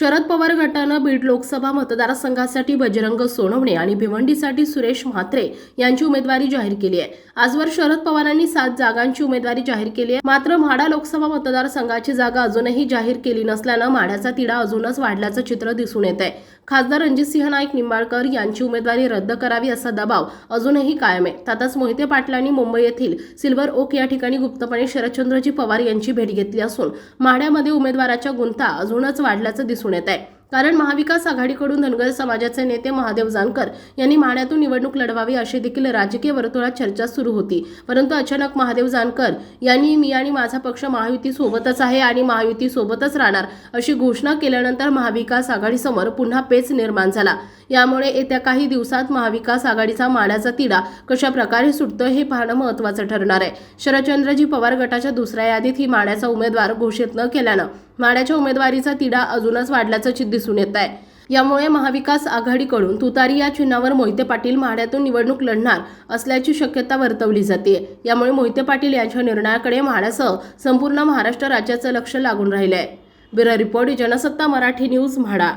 शरद पवार गटानं बीड लोकसभा मतदारसंघासाठी बजरंग सोनवणे आणि भिवंडीसाठी सुरेश म्हात्रे यांची उमेदवारी जाहीर केली आहे. आजवर शरद पवारांनी सात जागांची उमेदवारी जाहीर केली आहे. मात्र म्हाडा लोकसभा मतदारसंघाची जागा अजूनही जाहीर केली नसल्यानं म्हाड्याचा तिढा अजूनच वाढल्याचं चित्र दिसून येत आहे खासदार रणजितसिंह नाईक निंबाळकर यांची उमेदवारी रद्द करावी असा दबाव अजूनही कायम आहे. त्यातच मोहिते पाटलांनी मुंबई येथील सिल्वर ओक या ठिकाणी गुप्तपणे शरदचंद्रजी पवार यांची भेट घेतली असून माढ्यामध्ये उमेदवाराच्या गुंता अजूनच वाढल्याचं दिसून येत आहे. कारण महाविकास आघाडीकडून धनगर समाजाचे नेते महादेव जानकर यांनी माढ्यातून निवडणूक लढवावी अशी देखील राजकीय वर्तुळात चर्चा सुरू होती. परंतु अचानक महादेव जानकर यांनी मी आणि माझा पक्ष महायुती सोबतच आहे आणि महायुती सोबतच राहणार अशी घोषणा केल्यानंतर महाविकास आघाडीसमोर पुन्हा पेच निर्माण झाला. यामुळे येत्या काही दिवसात महाविकास आघाडीचा माड्याचा तिढा कशा प्रकारे सुटतो हे पाहणं महत्त्वाचं ठरणार आहे. शरदचंद्रजी पवार गटाच्या दुसऱ्या यादीत ही माड्याचा उमेदवार घोषित न केल्यानं माड्याच्या उमेदवारीचा तिढा अजूनच वाढल्याचं चित्र दिसून येत आहे. यामुळे महाविकास आघाडीकडून तुतारी या चिन्हावर मोहिते पाटील माढ्यातून निवडणूक लढणार असल्याची शक्यता वर्तवली जाते. यामुळे मोहिते पाटील यांच्या निर्णयाकडे म्हाड्यासह संपूर्ण महाराष्ट्र राज्याचं लक्ष लागून राहिलं आहे bureau report Jansatta Marathi news MHADA.